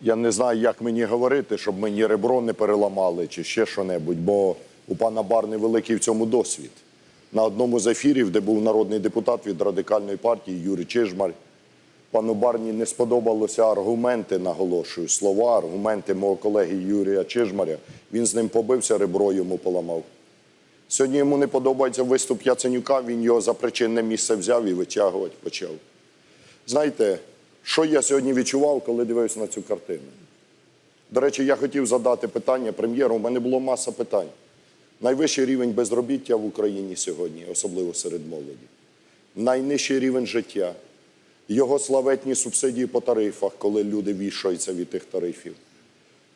Я не знаю, як мені говорити, щоб мені ребро не переламали чи ще що-небудь, бо у пана Барни великий в цьому досвід. На одному з ефірів, де був народний депутат від радикальної партії Юрій Чижмар, пану Барні не сподобалися аргументи, наголошую, слова, аргументи мого колеги Юрія Чижмаря. Він з ним побився, ребро йому поламав. Сьогодні йому не подобається виступ Яценюка, він його за причинне місце взяв і витягувати почав. Знаєте, що я сьогодні відчував, коли дивився на цю картину? До речі, я хотів задати питання прем'єру. У мене було маса питань. Найвищий рівень безробіття в Україні сьогодні, особливо серед молоді. Найнижчий рівень життя. Його славетні субсидії по тарифах, коли люди вішаються від тих тарифів.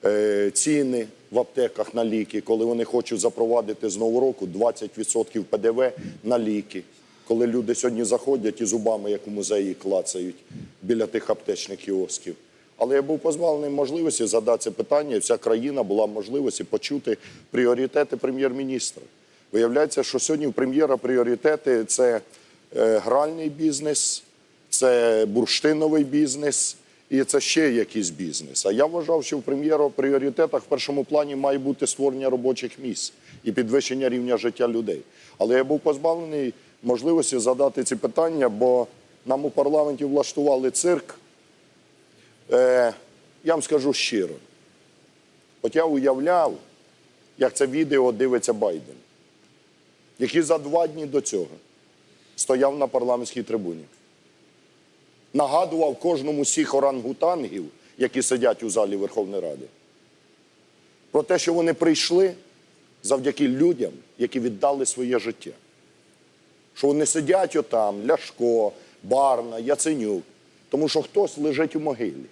Е, ціни в аптеках на ліки, коли вони хочуть запровадити з нового року 20% ПДВ на ліки. Коли люди сьогодні заходять і зубами, як у музеї, клацають біля тих аптечних кіосків. Але я був позбавлений можливості задати це питання, і вся країна була можливості почути пріоритети прем'єр-міністра. Виявляється, що сьогодні у прем'єра пріоритети це е, гральний бізнес, це бурштиновий бізнес і це ще якийсь бізнес. А я вважав, що в прем'єра пріоритетах в першому плані має бути створення робочих місць і підвищення рівня життя людей. Але я був позбавлений можливості задати ці питання, бо нам у парламенті влаштували цирк. Е, я вам скажу щиро. От я уявляв, як це відео дивиться Байден, який за два дні до цього стояв на парламентській трибуні. Нагадував кожному цих орангутангів, які сидять у залі Верховної Ради, про те, що вони прийшли завдяки людям, які віддали своє життя. Що вони сидять отам, Ляшко, Барна, Яценюк, тому що хтось лежить у могилі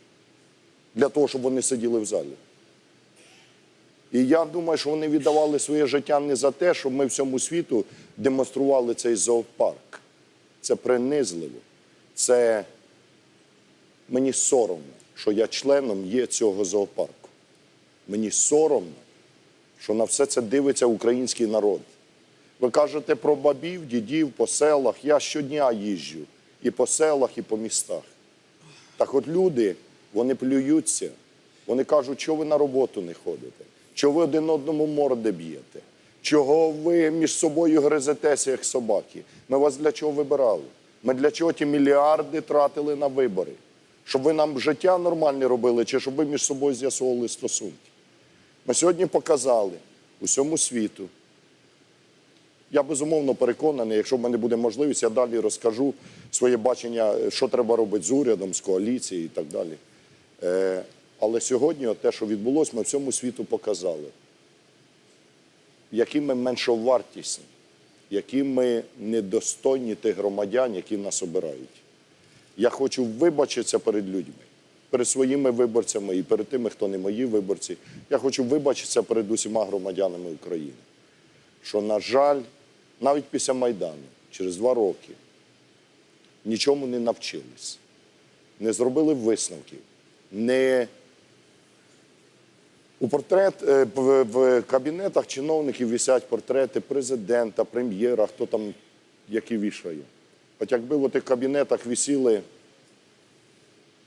для того, щоб вони сиділи в залі. І я думаю, що вони віддавали своє життя не за те, щоб ми всьому світу демонстрували цей зоопарк. Це принизливо. Це мені соромно, що я членом є цього зоопарку. Мені соромно, що на все це дивиться український народ. Ви кажете про бабів, дідів по селах. Я щодня їжджу і по селах, і по містах. Так от люди, вони плюються, вони кажуть, що ви на роботу не ходите, чого ви один одному морди б'єте, чого ви між собою гризетеся, як собаки. Ми вас для чого вибирали? Ми для чого ті мільярди тратили на вибори? Щоб ви нам життя нормальне робили, чи щоб ви між собою з'ясовували стосунки? Ми сьогодні показали усьому світу. Я безумовно переконаний, якщо в мене буде можливість, я далі розкажу своє бачення, що треба робити з урядом, з коаліцією і так далі. Е, але сьогодні те, що відбулося, ми всьому світу показали, які ми меншовартісні, які ми недостойні тих громадян, які нас обирають. Я хочу вибачитися перед людьми, перед своїми виборцями і перед тими, хто не мої виборці. Я хочу вибачитися перед усіма громадянами України. Що, на жаль, навіть після Майдану, через два роки, нічому не навчились, не зробили висновків, не у портрет е, в, кабінетах чиновників висять портрети президента, прем'єра, хто там які вішає. От якби в тих кабінетах висіли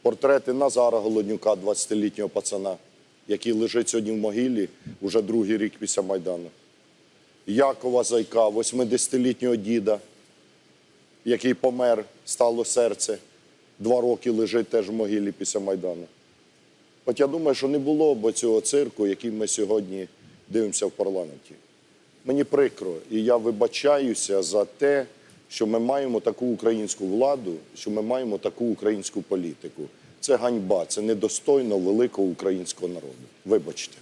портрети Назара Голоднюка, 20-літнього пацана, який лежить сьогодні в могилі уже другий рік після Майдану. Якова Зайка, 80-літнього діда, який помер, стало серце, два роки лежить теж в могилі після Майдану. От я думаю, що не було б цього цирку, який ми сьогодні дивимося в парламенті. Мені прикро, і я вибачаюся за те, що ми маємо таку українську владу, що ми маємо таку українську політику. Це ганьба, це недостойно великого українського народу. Вибачте.